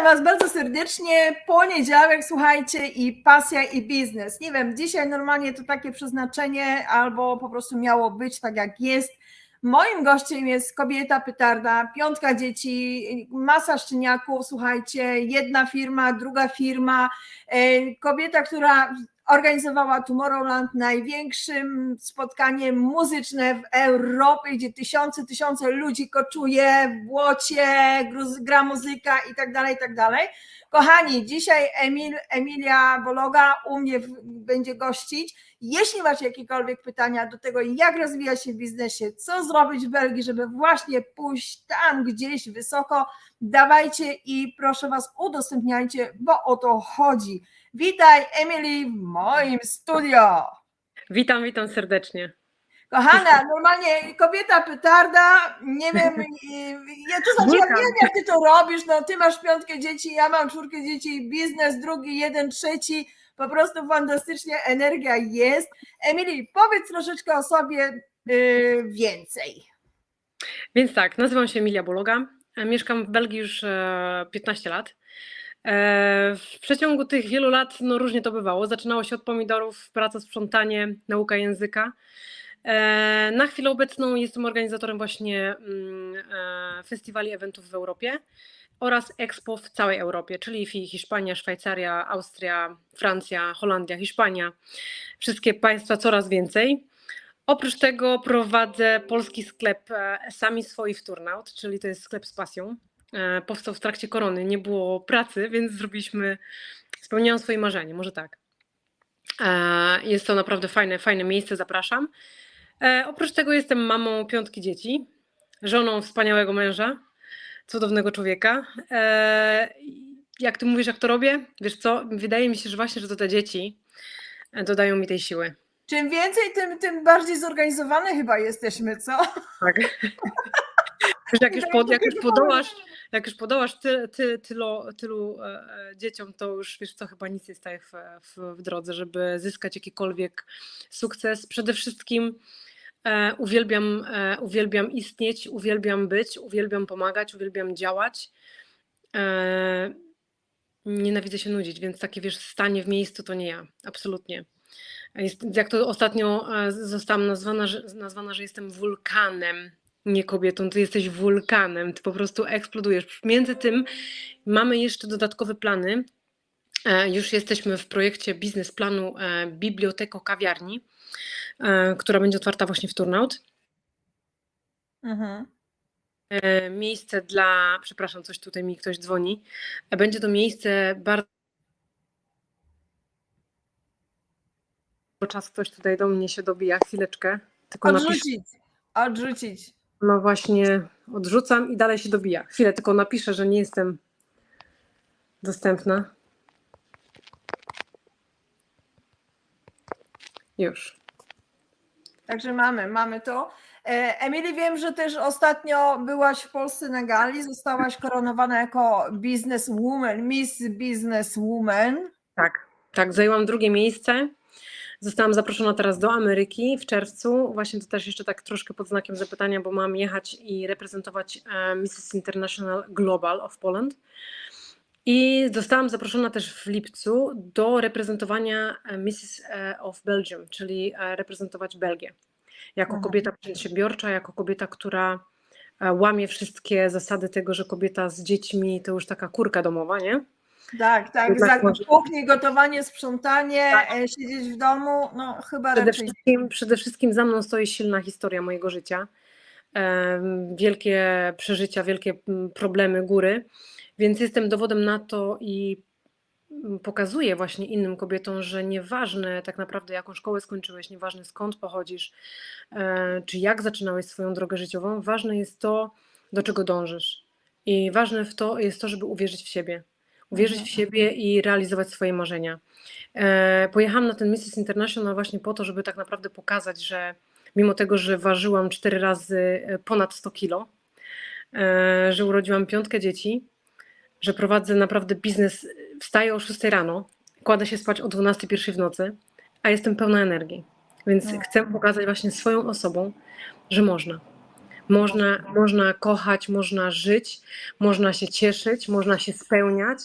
Witam Was bardzo serdecznie. Poniedziałek, słuchajcie, i pasja, i biznes. Nie wiem, dzisiaj normalnie to takie przeznaczenie, albo po prostu miało być tak, jak jest. Moim gościem jest kobieta pytarda, piątka dzieci, masa szczeniaków, słuchajcie, jedna firma, druga firma, e, kobieta, która organizowała Tomorrowland, największym spotkaniem muzyczne w Europie, gdzie tysiące, tysiące ludzi koczuje w błocie, gra muzyka i tak dalej, i tak dalej. Kochani, dzisiaj Emil, Emilia Bologa u mnie będzie gościć. Jeśli macie jakiekolwiek pytania do tego, jak rozwijać się w biznesie, co zrobić w Belgii, żeby właśnie pójść tam gdzieś wysoko, dawajcie i proszę Was udostępniajcie, bo o to chodzi. Witaj Emily w moim studio. Witam, witam serdecznie. Kochana, normalnie kobieta pytarda, nie wiem, ja to znaczy, ja wiem jak ty to robisz, no ty masz piątkę dzieci, ja mam czwórkę dzieci, biznes drugi, jeden, trzeci, po prostu fantastycznie energia jest. Emily, powiedz troszeczkę o sobie yy, więcej. Więc tak, nazywam się Emilia Bologa, mieszkam w Belgii już 15 lat. E, w przeciągu tych wielu lat no, różnie to bywało. Zaczynało się od pomidorów, praca, sprzątanie, nauka języka. E, na chwilę obecną jestem organizatorem właśnie mm, e, festiwali eventów w Europie oraz Expo w całej Europie, czyli Hiszpania, Szwajcaria, Austria, Francja, Holandia, Hiszpania. Wszystkie państwa coraz więcej. Oprócz tego prowadzę polski sklep Sami Swoi w Turnaut, czyli to jest sklep z pasją. E, powstał w trakcie korony, nie było pracy, więc zrobiliśmy, spełniłam swoje marzenie, może tak. E, jest to naprawdę fajne, fajne miejsce, zapraszam. E, oprócz tego jestem mamą piątki dzieci, żoną wspaniałego męża, cudownego człowieka. Jak ty mówisz, jak to robię? Wiesz co, wydaje mi się, że właśnie, że to te dzieci dodają mi tej siły. Czym więcej, tym, tym bardziej zorganizowane chyba jesteśmy, co? Tak. jak już, pod, jak już podołasz, jak już podołasz ty, ty, tylu, tylu e, dzieciom, to już wiesz co, chyba nic nie staje w, w, w drodze, żeby zyskać jakikolwiek sukces. Przede wszystkim e, uwielbiam, e, uwielbiam istnieć, uwielbiam być, uwielbiam pomagać, uwielbiam działać. E, nienawidzę się nudzić, więc takie wiesz, stanie w miejscu to nie ja, absolutnie. Jest, jak to ostatnio e, zostałam nazwana, że, nazwana, że jestem wulkanem nie kobietą, ty jesteś wulkanem, ty po prostu eksplodujesz. Między tym mamy jeszcze dodatkowe plany. E, już jesteśmy w projekcie biznesplanu e, Biblioteko Kawiarni, e, która będzie otwarta właśnie w Turnaut. Mhm. Miejsce dla, przepraszam, coś tutaj mi ktoś dzwoni. Będzie to miejsce bardzo. Czas ktoś tutaj do mnie się dobija, chwileczkę. Tylko odrzucić, napisz... odrzucić. No właśnie, odrzucam i dalej się dobija. Chwilę, tylko napiszę, że nie jestem dostępna. Już. Także mamy, mamy to. E, Emily, wiem, że też ostatnio byłaś w Polsce na gali, zostałaś koronowana jako businesswoman, Miss Businesswoman. Tak, tak, zajęłam drugie miejsce. Zostałam zaproszona teraz do Ameryki w czerwcu. Właśnie to też jeszcze tak troszkę pod znakiem zapytania, bo mam jechać i reprezentować e, Mrs. International Global of Poland. I zostałam zaproszona też w lipcu do reprezentowania e, Mrs. E, of Belgium, czyli reprezentować Belgię. Jako kobieta przedsiębiorcza, jako kobieta, która łamie wszystkie zasady tego, że kobieta z dziećmi to już taka kurka domowa, nie? Tak, tak, za kuchnię, gotowanie, sprzątanie, tak. E, siedzieć w domu, no chyba przede raczej. Wszystkim, przede wszystkim za mną stoi silna historia mojego życia, wielkie przeżycia, wielkie problemy, góry, więc jestem dowodem na to i pokazuję właśnie innym kobietom, że nieważne tak naprawdę jaką szkołę skończyłeś, nieważne skąd pochodzisz, e, czy jak zaczynałeś swoją drogę życiową, ważne jest to, do czego dążysz. I ważne w to jest to, żeby uwierzyć w siebie uwierzyć w mhm. siebie i realizować swoje marzenia. E, pojechałam na ten Mrs. International właśnie po to, żeby tak naprawdę pokazać, że mimo tego, że ważyłam cztery razy e, ponad 100 kilo, że urodziłam piątkę dzieci, że prowadzę naprawdę biznes, wstaję o 6 rano, kładę się spać o 12 w nocy, a jestem pełna energii. Więc no. chcę pokazać właśnie swoją osobą, że można. Można, można kochać, można żyć, można się cieszyć, można się spełniać.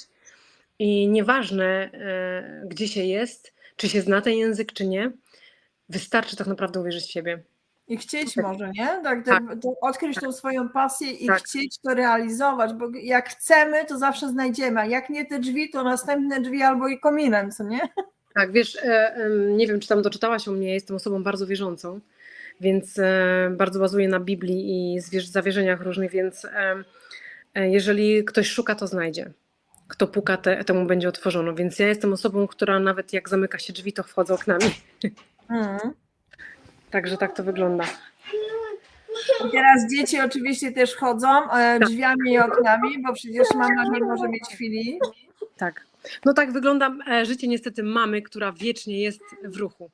I nieważne, e, gdzie się jest, czy się zna ten język, czy nie, wystarczy tak naprawdę uwierzyć w siebie. I chcieć może, nie? Tak, Tak. odkryć tą swoją pasję i Tak. chcieć to realizować, bo jak chcemy, to zawsze znajdziemy, a jak nie te drzwi, to następne drzwi albo i kominem, co nie? Tak, wiesz, e, nie wiem, czy tam doczytałaś o mnie, jestem osobą bardzo wierzącą, więc e, bardzo bazuję na Biblii i zawierzeniach różnych, więc e, jeżeli ktoś szuka, to znajdzie. Kto puka, te, temu będzie otworzono. Więc ja jestem osobą, która nawet jak zamyka się drzwi, to wchodzę oknami. Mhm. Także tak to wygląda. I teraz dzieci oczywiście też chodzą e, drzwiami i oknami, bo przecież mama nie może mieć chwili. Tak. No tak wygląda e, życie niestety mamy, która wiecznie jest w ruchu.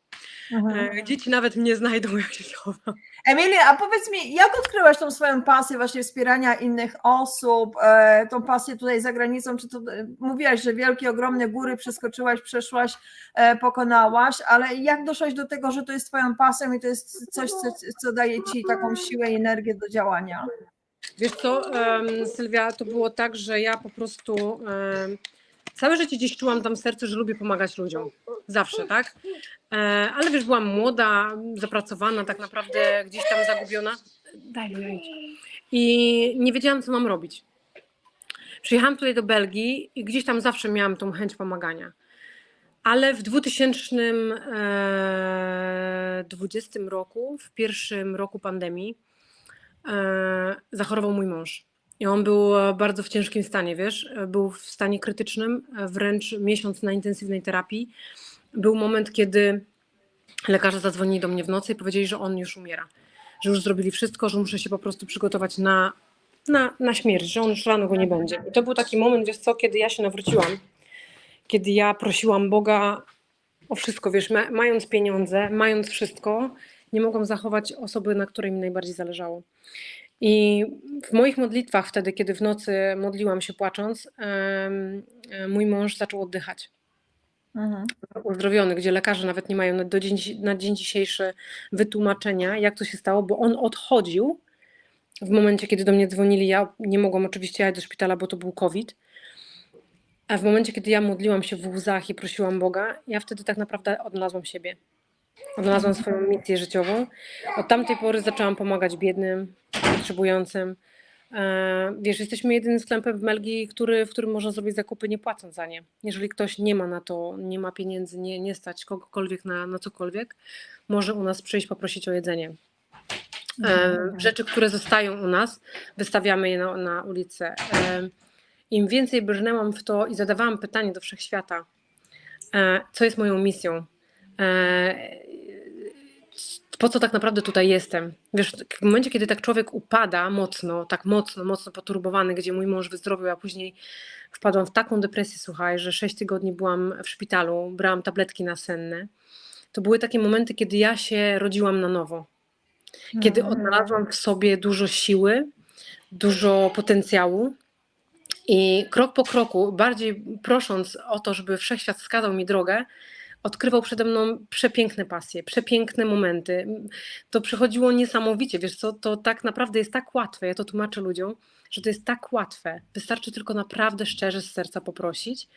Mhm. E, Dzieci nawet mnie znajdą, jak się schowam. Emilia, a powiedz mi, jak odkryłaś tą swoją pasję właśnie wspierania innych osób, e, tą pasję tutaj za granicą, czy to mówiłaś, że wielkie, ogromne góry przeskoczyłaś, przeszłaś, pokonałaś, ale jak doszłaś do tego, że to jest twoją pasją i to jest coś, co, co daje ci taką siłę i energię do działania? Wiesz co, em, Sylwia, to było tak, że ja po prostu em, całe życie gdzieś czułam tam w sercu, że lubię pomagać ludziom. Zawsze, tak? E, ale wiesz, byłam młoda, zapracowana, tak naprawdę gdzieś tam zagubiona. Daj mi. I nie wiedziałam, co mam robić. Przyjechałam tutaj do Belgii i gdzieś tam zawsze miałam tą chęć pomagania. Ale w 2020 roku, w pierwszym roku pandemii, e, zachorował mój mąż. I on był e, bardzo w ciężkim stanie, wiesz, e, był w stanie krytycznym, e, wręcz miesiąc na intensywnej terapii. Był moment, kiedy lekarze zadzwonili do mnie w nocy i powiedzieli, że on już umiera, że już zrobili wszystko, że muszę się po prostu przygotować na, na, na śmierć, że on już rano go nie będzie. I to był taki moment, wiesz co, kiedy ja się nawróciłam, kiedy ja prosiłam Boga o wszystko, wiesz, ma, mając pieniądze, mając wszystko, nie mogłam zachować osoby, na której mi najbardziej zależało. I w moich modlitwach wtedy, kiedy w nocy modliłam się płacząc, e, mój mąż zaczął oddychać. Mhm. Uzdrowiony, gdzie lekarze nawet nie mają na, do dzień, na dzień dzisiejszy wytłumaczenia, jak to się stało, bo on odchodził w momencie, kiedy do mnie dzwonili. Ja nie mogłam oczywiście jechać do szpitala, bo to był COVID. A w momencie, kiedy ja modliłam się w łzach i prosiłam Boga, ja wtedy tak naprawdę odnalazłam siebie. Odnalazłam swoją misję życiową. Od tamtej pory zaczęłam pomagać biednym, potrzebującym. E, Wiesz, jesteśmy jedynym sklepem w Belgii, który, w którym można zrobić zakupy nie płacąc za nie. Jeżeli ktoś nie ma na to, nie ma pieniędzy, nie, nie stać kogokolwiek na, na cokolwiek, może u nas przyjść poprosić o jedzenie. E, Rzeczy, które zostają u nas, wystawiamy je na, na ulicę. E, Im więcej brnęłam w to i zadawałam pytanie do wszechświata, co jest moją misją, po co tak naprawdę tutaj jestem. Wiesz, w momencie, kiedy tak człowiek upada mocno, tak mocno, mocno poturbowany, gdzie mój mąż wyzdrowiał, a później wpadłam w taką depresję, słuchaj, że 6 tygodni byłam w szpitalu, brałam tabletki nasenne. To były takie momenty, kiedy ja się rodziłam na nowo. Kiedy Mhm. odnalazłam w sobie dużo siły, dużo potencjału i krok po kroku, bardziej prosząc o to, żeby wszechświat wskazał mi drogę, odkrywał przede mną przepiękne pasje, przepiękne momenty. To przychodziło niesamowicie, wiesz co, to tak naprawdę jest tak łatwe, ja to tłumaczę ludziom, że to jest tak łatwe. Wystarczy tylko naprawdę szczerze z serca poprosić,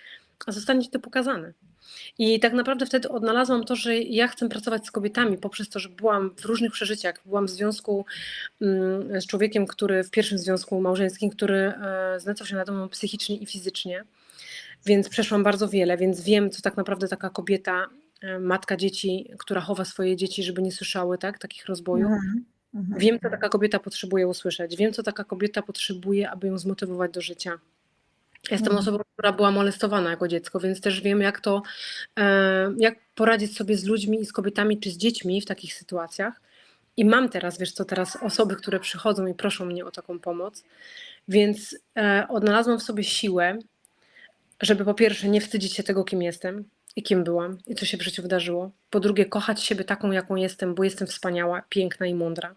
a zostanie ci to pokazane. I tak naprawdę wtedy odnalazłam to, że ja chcę pracować z kobietami poprzez to, że byłam w różnych przeżyciach. Byłam w związku mm, z człowiekiem, który w pierwszym związku małżeńskim, który e, znęcał się nade mną psychicznie i fizycznie. Więc przeszłam bardzo wiele, więc wiem, co tak naprawdę taka kobieta, e, matka dzieci, która chowa swoje dzieci, żeby nie słyszały tak, takich rozbojów. Mhm. Mhm. Wiem, co taka kobieta potrzebuje usłyszeć. Wiem, co taka kobieta potrzebuje, aby ją zmotywować do życia. Jestem Mhm. osobą, która była molestowana jako dziecko, więc też wiem, jak to, e, jak poradzić sobie z ludźmi i z kobietami czy z dziećmi w takich sytuacjach. I mam teraz, wiesz co, teraz osoby, które przychodzą i proszą mnie o taką pomoc, więc e, odnalazłam w sobie siłę, żeby po pierwsze nie wstydzić się tego, kim jestem i kim byłam i co się w życiu wydarzyło. Po drugie, kochać siebie taką, jaką jestem, bo jestem wspaniała, piękna i mądra.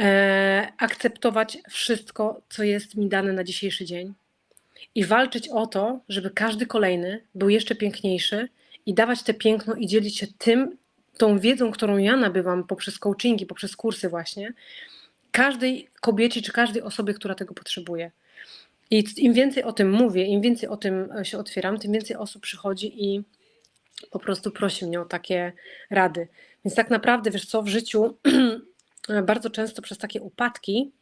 E, akceptować wszystko, co jest mi dane na dzisiejszy dzień i walczyć o to, żeby każdy kolejny był jeszcze piękniejszy i dawać te piękno i dzielić się tym, tą wiedzą, którą ja nabywam poprzez coachingi, poprzez kursy właśnie, każdej kobiecie czy każdej osobie, która tego potrzebuje. I im więcej o tym mówię, im więcej o tym e, się otwieram, tym więcej osób przychodzi i po prostu prosi mnie o takie rady. Więc tak naprawdę, wiesz co, w życiu bardzo często przez takie upadki,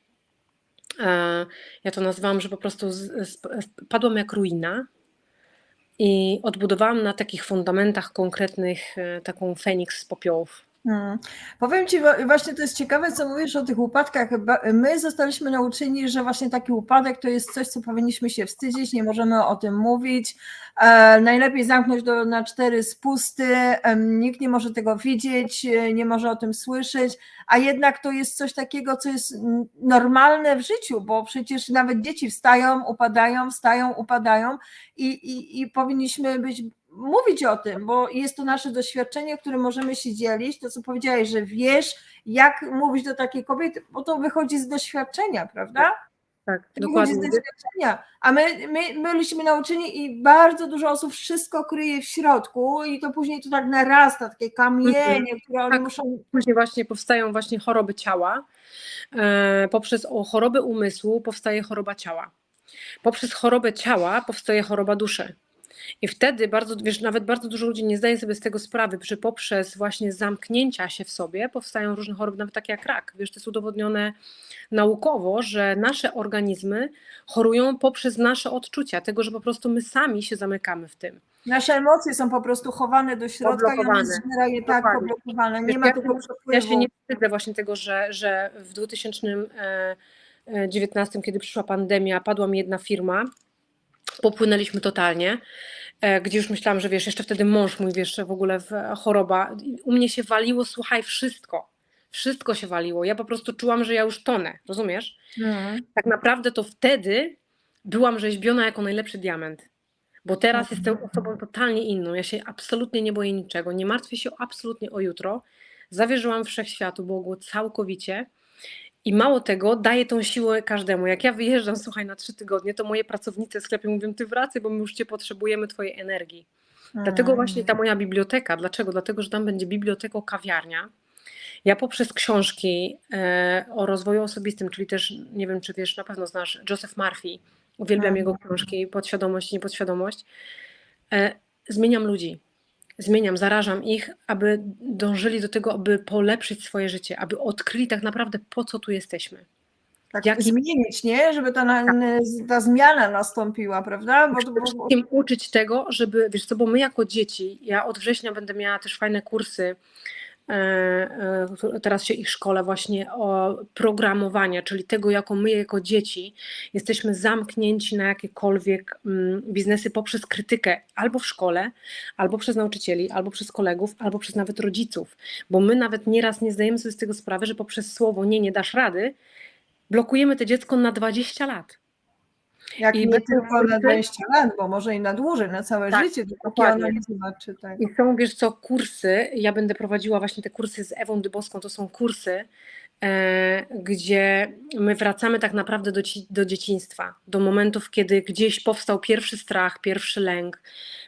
e, ja to nazywam, że po prostu padłam jak ruina i odbudowałam na takich fundamentach konkretnych e, taką Feniks z popiołów. Hmm. Powiem Ci, właśnie to jest ciekawe, co mówisz o tych upadkach. My zostaliśmy nauczeni, że właśnie taki upadek to jest coś, co powinniśmy się wstydzić, nie możemy o tym mówić. E, najlepiej zamknąć do, na cztery spusty, e, nikt nie może tego widzieć, e, nie może o tym słyszeć, a jednak to jest coś takiego, co jest normalne w życiu, bo przecież nawet dzieci wstają, upadają, wstają, upadają i, i, i powinniśmy być mówić o tym, bo jest to nasze doświadczenie, które możemy się dzielić. To, co powiedziałeś, że wiesz, jak mówić do takiej kobiety, bo to wychodzi z doświadczenia, prawda? Tak, to dokładnie. wychodzi z doświadczenia. A my, my byliśmy nauczeni i bardzo dużo osób wszystko kryje w środku i to później to tak narasta, takie kamienie, mhm. które one tak. muszą... Później właśnie powstają właśnie choroby ciała. E, poprzez o, chorobę umysłu powstaje choroba ciała. Poprzez chorobę ciała powstaje choroba duszy. I wtedy bardzo, wiesz, nawet bardzo dużo ludzi nie zdaje sobie z tego sprawy, że poprzez właśnie zamknięcia się w sobie powstają różne choroby, nawet takie jak rak. Wiesz, to jest udowodnione naukowo, że nasze organizmy chorują poprzez nasze odczucia, tego, że po prostu my sami się zamykamy w tym. Nasze emocje są po prostu chowane do środka i one są je tak poblokowane. Nie ma ja, tego przepływu. Ja się nie wstydzę właśnie tego, że, że w 2019, kiedy przyszła pandemia, padła mi jedna firma, popłynęliśmy totalnie, e, gdzie już myślałam, że wiesz, jeszcze wtedy mąż mój, wiesz, w ogóle w choroba. U mnie się waliło, słuchaj, wszystko. Wszystko się waliło. Ja po prostu czułam, że ja już tonę, rozumiesz? Mm. Tak naprawdę to wtedy byłam rzeźbiona jako najlepszy diament. Bo teraz mm. jestem osobą totalnie inną. Ja się absolutnie nie boję niczego. Nie martwię się absolutnie o jutro. Zawierzyłam wszechświatu, Bogu całkowicie. I mało tego, daje tą siłę każdemu. Jak ja wyjeżdżam, słuchaj, na trzy tygodnie, to moje pracownice w sklepie mówią, ty wracaj, bo my już cię potrzebujemy, twojej energii. Dlatego właśnie ta moja biblioteka. Dlaczego? Dlatego, że tam będzie biblioteko kawiarnia. Ja poprzez książki e, o rozwoju osobistym, czyli też, nie wiem, czy wiesz, na pewno znasz Joseph Murphy, uwielbiam jego książki, podświadomość, niepodświadomość, e, zmieniam ludzi zmieniam, zarażam ich, aby dążyli do tego, aby polepszyć swoje życie, aby odkryli tak naprawdę po co tu jesteśmy. Tak, Jak zmienić, nie? Żeby ta, tak. ta zmiana nastąpiła, prawda? Bo, bo, bo... uczyć tego, żeby, wiesz co, bo my jako dzieci, ja od września będę miała też fajne kursy teraz się ich szkole właśnie o programowania, czyli tego, jako my jako dzieci jesteśmy zamknięci na jakiekolwiek mm, biznesy poprzez krytykę albo w szkole, albo przez nauczycieli, albo przez kolegów, albo przez nawet rodziców, bo my nawet nieraz nie zdajemy sobie z tego sprawy, że poprzez słowo nie, nie dasz rady, blokujemy to dziecko na 20 lat. Jak I nie tylko na 20 lat, bo może i na dłużej, na całe tak, życie, dopóki ona nie zobaczy. Tak. I są, wiesz co, kursy, ja będę prowadziła właśnie te kursy z Ewą Dybowską, to są kursy, gdzie my wracamy tak naprawdę do, do dzieciństwa, do momentów, kiedy gdzieś powstał pierwszy strach, pierwszy lęk,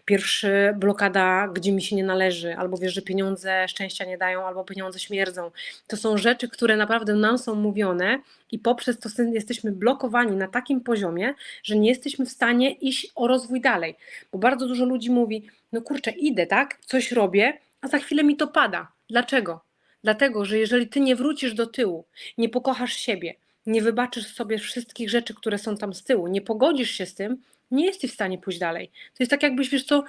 pierwszy blokada, gdzie mi się nie należy, albo wiesz, że pieniądze szczęścia nie dają, albo pieniądze śmierdzą. To są rzeczy, które naprawdę nam są mówione i poprzez to jesteśmy blokowani na takim poziomie, że nie jesteśmy w stanie iść o rozwój dalej. Bo bardzo dużo ludzi mówi, no kurczę, idę, tak, coś robię, a za chwilę mi to pada. Dlaczego? Dlatego, że jeżeli ty nie wrócisz do tyłu, nie pokochasz siebie, nie wybaczysz sobie wszystkich rzeczy, które są tam z tyłu, nie pogodzisz się z tym, nie jesteś w stanie pójść dalej. To jest tak jakbyś, wiesz co,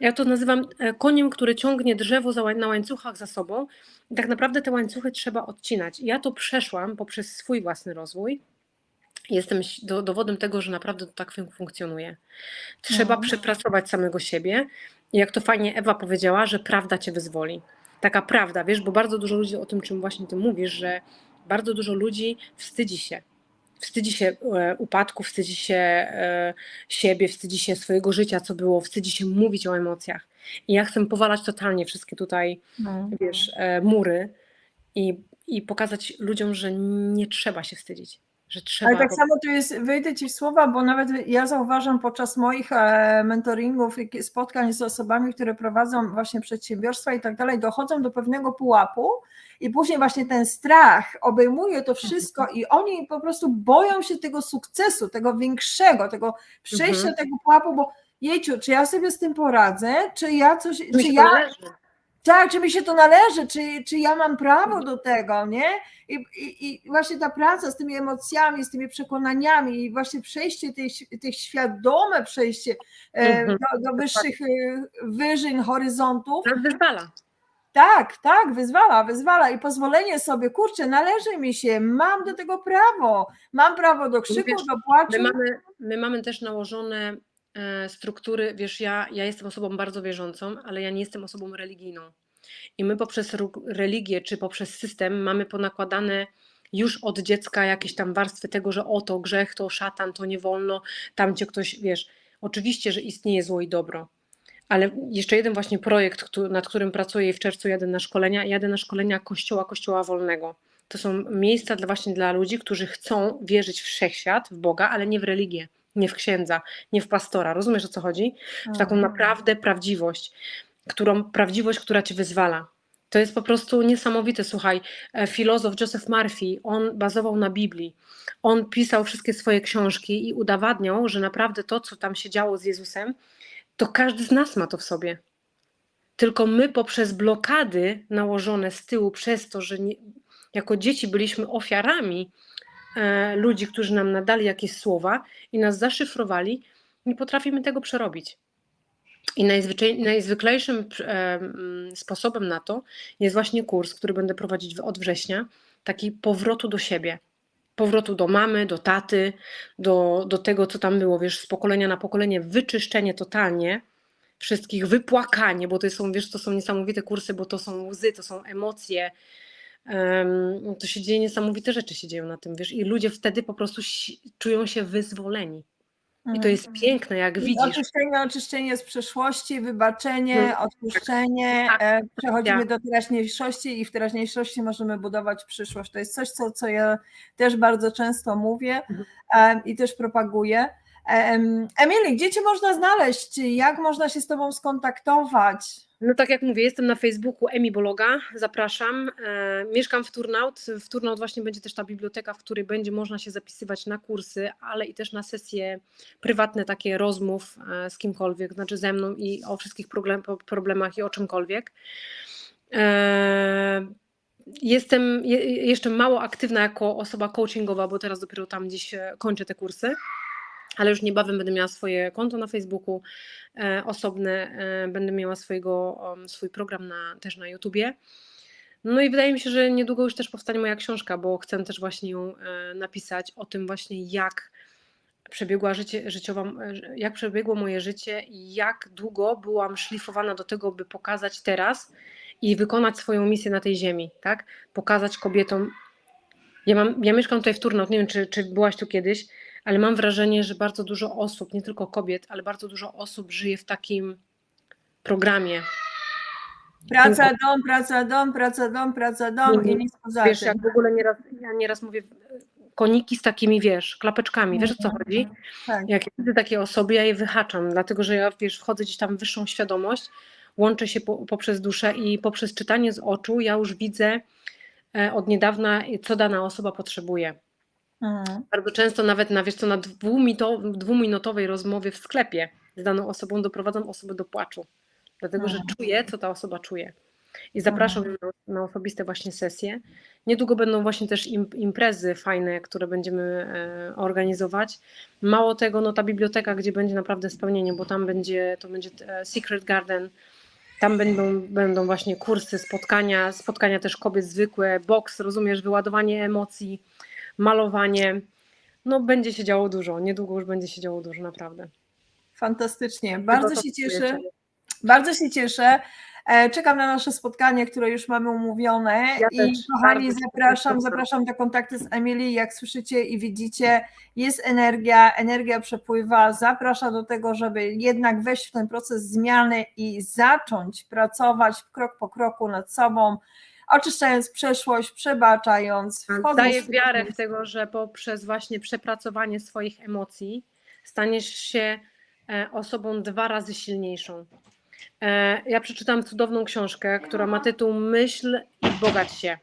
ja to nazywam e, koniem, który ciągnie drzewo na łańcuchach za sobą. I tak naprawdę te łańcuchy trzeba odcinać. Ja to przeszłam poprzez swój własny rozwój. Jestem do, dowodem tego, że naprawdę to tak funkcjonuje. Trzeba no. przepracować samego siebie. I jak to fajnie Ewa powiedziała, że prawda cię wyzwoli. Taka prawda, wiesz, bo bardzo dużo ludzi o tym, czym właśnie ty mówisz, że bardzo dużo ludzi wstydzi się wstydzi się e, upadku, wstydzi się e, siebie, wstydzi się swojego życia, co było, wstydzi się mówić o emocjach. I ja chcę powalać totalnie wszystkie tutaj, no. wiesz, e, mury i, i pokazać ludziom, że nie trzeba się wstydzić. Że trzeba Ale tak samo to jest, wyjdę Ci w słowa, bo nawet ja zauważam podczas moich mentoringów i spotkań z osobami, które prowadzą właśnie przedsiębiorstwa i tak dalej, dochodzą do pewnego pułapu i później właśnie ten strach obejmuje to wszystko i oni po prostu boją się tego sukcesu, tego większego, tego przejścia Mhm. tego pułapu, bo jejciu, czy ja sobie z tym poradzę, czy ja coś, czy ja. Tak, czy mi się to należy, czy, czy ja mam prawo do tego, nie? I, i, I właśnie ta praca z tymi emocjami, z tymi przekonaniami i właśnie przejście tych, tych świadome przejście e, Mhm. do, do wyższych e, wyżyń, horyzontów, Nas wyzwala. tak, tak, wyzwala, wyzwala i pozwolenie sobie, kurczę, należy mi się, mam do tego prawo, mam prawo do krzyku, Wiesz, do płaczu. My mamy, my mamy też nałożone struktury, wiesz, ja, ja jestem osobą bardzo wierzącą, ale ja nie jestem osobą religijną. I my poprzez religię czy poprzez system mamy ponakładane już od dziecka jakieś tam warstwy tego, że oto grzech, to szatan, to nie wolno, tam cię ktoś, wiesz, oczywiście, że istnieje zło i dobro. Ale jeszcze jeden właśnie projekt, nad którym pracuję i w czerwcu jadę na szkolenia, jadę na szkolenia Kościoła, Kościoła Wolnego. To są miejsca dla, właśnie dla ludzi, którzy chcą wierzyć w wszechświat, w Boga, ale nie w religię, nie w księdza, nie w pastora. Rozumiesz o co chodzi? W taką naprawdę prawdziwość, którą, prawdziwość, która cię wyzwala. To jest po prostu niesamowite. Słuchaj, e, filozof Joseph Murphy, on bazował na Biblii. On pisał wszystkie swoje książki i udowadniał, że naprawdę to, co tam się działo z Jezusem, to każdy z nas ma to w sobie. Tylko my poprzez blokady nałożone z tyłu, przez to, że nie, jako dzieci byliśmy ofiarami ludzi, którzy nam nadali jakieś słowa i nas zaszyfrowali, nie potrafimy tego przerobić. I najzwyklejszym e, sposobem na to jest właśnie kurs, który będę prowadzić od września, taki powrotu do siebie. Powrotu do mamy, do taty, do, do tego, co tam było, wiesz, z pokolenia na pokolenie, wyczyszczenie totalnie wszystkich, wypłakanie, bo to są, wiesz, to są niesamowite kursy, bo to są łzy, to są emocje, Em, to się dzieje, niesamowite rzeczy się dzieją na tym, wiesz, i ludzie wtedy po prostu czują się wyzwoleni. I to jest piękne, jak. I widzisz. Oczyszczenie, oczyszczenie z przeszłości, wybaczenie, Mm, odpuszczenie, tak, e, przechodzimy do teraźniejszości i w teraźniejszości możemy budować przyszłość. To jest coś, co, co ja też bardzo często mówię Mhm. e, i też propaguję. Em, Emily, gdzie Cię można znaleźć? Jak można się z Tobą skontaktować? No tak jak mówię, jestem na Facebooku Emi Bologa, zapraszam. E, mieszkam w Turnaut. W Turnaut właśnie będzie też ta biblioteka, w której będzie można się zapisywać na kursy, ale i też na sesje prywatne, takie rozmów e, z kimkolwiek, znaczy ze mną i o wszystkich problem, problemach i o czymkolwiek. E, Jestem je, jeszcze mało aktywna jako osoba coachingowa, bo teraz dopiero tam gdzieś e, kończę te kursy ale już niebawem będę miała swoje konto na Facebooku e, osobne, e, będę miała swojego, um, swój program na, też na YouTubie. No i wydaje mi się, że niedługo już też powstanie moja książka, bo chcę też właśnie ją e, napisać o tym właśnie, jak przebiegła życie, życiowa, e, jak przebiegło moje życie i jak długo byłam szlifowana do tego, by pokazać teraz i wykonać swoją misję na tej ziemi, tak? Pokazać kobietom. Ja, mam, ja mieszkam tutaj w Turnaut, nie wiem, czy, czy byłaś tu kiedyś, ale mam wrażenie, że bardzo dużo osób, nie tylko kobiet, ale bardzo dużo osób żyje w takim programie. Praca, dom, praca, dom, praca, dom, praca, dom i Mhm. nic poza Wiesz, jak w ogóle nieraz, ja nieraz mówię, koniki z takimi, wiesz, klapeczkami, wiesz o co chodzi? Tak. Jak ja widzę takie osoby, ja je wyhaczam, dlatego że ja, wiesz, wchodzę gdzieś tam w wyższą świadomość, łączę się po, poprzez duszę i poprzez czytanie z oczu ja już widzę e, od niedawna, co dana osoba potrzebuje. Mhm. Bardzo często nawet na, wiesz co, na dwuminutowej rozmowie w sklepie z daną osobą doprowadzam osobę do płaczu, dlatego że Mhm. czuję, co ta osoba czuje. I zapraszam ją na, na osobiste właśnie sesje. Niedługo będą właśnie też im, imprezy fajne, które będziemy e, organizować. Mało tego, no ta biblioteka, gdzie będzie naprawdę spełnienie, bo tam będzie, to będzie e, Secret Garden, tam będą, będą właśnie kursy, spotkania, spotkania też kobiet zwykłe, boks, rozumiesz, wyładowanie emocji, malowanie. No będzie się działo dużo, niedługo już będzie się działo dużo, naprawdę. Fantastycznie. Bardzo się cieszę. Bardzo się cieszę. Czekam na nasze spotkanie, które już mamy umówione. Ja I kochani, zapraszam, zapraszam do kontaktu z Emilii. Jak słyszycie i widzicie, jest energia, energia przepływa. Zaprasza do tego, żeby jednak wejść w ten proces zmiany i zacząć pracować krok po kroku nad sobą, oczyszczając przeszłość, przebaczając. wchodząc Daję wiarę w tego, że poprzez właśnie przepracowanie swoich emocji staniesz się e, osobą dwa razy silniejszą. E, Ja przeczytam cudowną książkę, która ma tytuł Myśl i bogać się.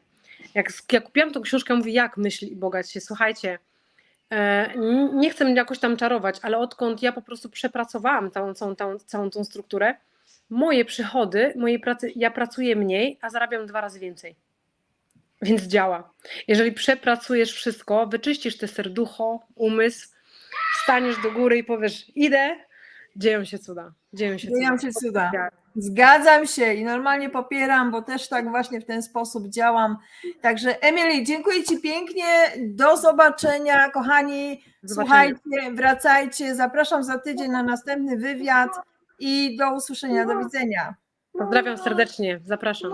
Jak, jak kupiłam tą książkę, mówię, jak myśli i bogać się. Słuchajcie, e, nie chcę jakoś tam czarować, ale odkąd ja po prostu przepracowałam całą, całą, całą tą strukturę, moje przychody, mojej pracy, ja pracuję mniej, a zarabiam dwa razy więcej. Więc działa. Jeżeli przepracujesz wszystko, wyczyścisz te serducho, umysł, staniesz do góry i powiesz, idę, dzieją się cuda. Dzieją się Dzieją cuda. się cuda. Zgadzam się i normalnie popieram, bo też tak właśnie w ten sposób działam. Także Emily, dziękuję Ci pięknie. Do zobaczenia, kochani. Zobaczenia. Słuchajcie, wracajcie. Zapraszam za tydzień na następny wywiad i do usłyszenia. Do widzenia. Pozdrawiam serdecznie, zapraszam.